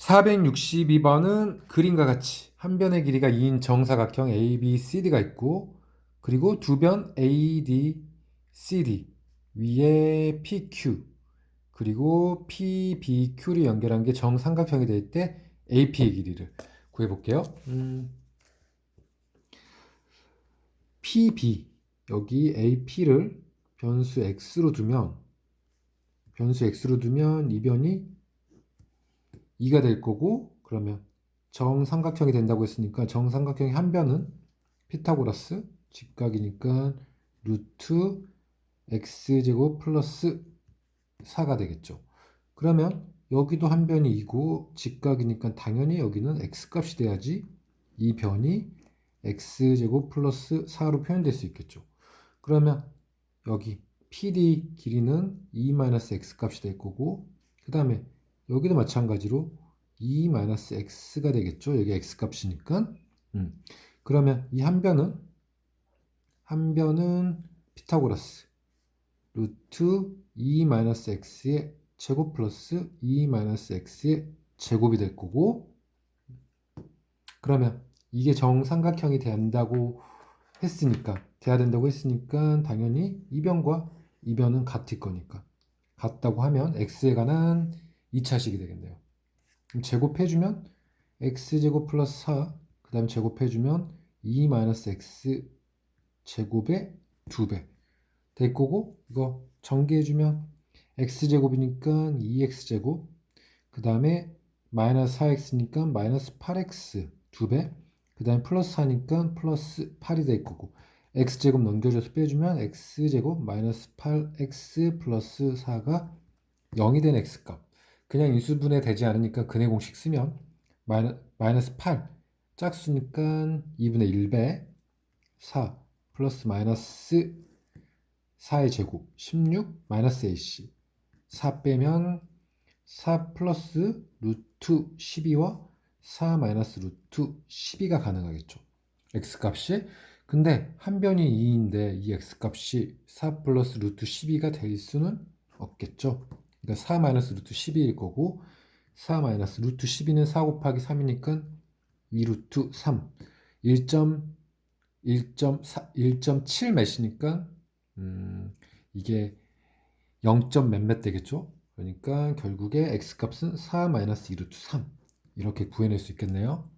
462번은 그림과 같이 한 변의 길이가 2인 정사각형 ABCD가 있고 그리고 두 변 ADCD 위에 PQ 그리고 PBQ를 연결한 게 정삼각형이 될 때 AP의 길이를 구해 볼게요. 음, PB 여기 AP를 변수 x로 두면 변수 x로 두면 이 변이 2가 될 거고 그러면 정삼각형이 된다고 했으니까 정삼각형의 한 변은 피타고라스 직각이니까 루트 x제곱 플러스 4가 되겠죠. 그러면 여기도 한 변이 2고 직각이니까 당연히 여기는 x값이 돼야지 이 변이 x제곱 플러스 4로 표현될 수 있겠죠. 그러면 여기 PD 길이는 2-x 값이 될 거고 그 다음에 여기도 마찬가지로 2-x가 되겠죠. 여기 x 값이니까. 음. 그러면 이 한 변은 한 변은 피타고라스 루트 2-x의 제곱 플러스 2-x의 제곱이 될 거고 그러면 이게 정삼각형이 된다고 했으니까 돼야 된다고 했으니까 당연히 이 변과 이 변은 같을 거니까 같다고 하면 x에 관한 2차식이 되겠네요. 그럼 제곱해주면 x제곱 플러스 4, 그 다음 제곱해주면 2 마이너스 x 제곱의 2배 될 거고 이거 전개해주면 x제곱이니까 2x제곱 그 다음에 마이너스 4x니까 마이너스 8x 2배 그 다음에 플러스 4니까 플러스 8이 될 거고 x제곱 넘겨줘서 빼주면 x제곱 마이너스 8x 플러스 4가 0이 된 x값 그냥 인수분해 되지 않으니까 근해 공식 쓰면 마이너, 마이너스 8 짝수니까 2분의 1배 4 플러스 마이너스 4의 제곱 16 마이너스 AC 4 빼면 4 플러스 루트 12와 4 마이너스 루트 12가 가능하겠죠. x값이 근데 한 변이 2인데 이 x값이 4 플러스 루트 12가 될 수는 없겠죠. 그러니까 4 마이너스 루트 12일 거고 4 마이너스 루트 12는 4 곱하기 3이니까 2 루트 3 1.1.7 몇이니까 음, 이게 0. 몇몇 되겠죠? 그러니까 결국에 x값은 4 마이너스 2 루트 3 이렇게 구해낼 수 있겠네요.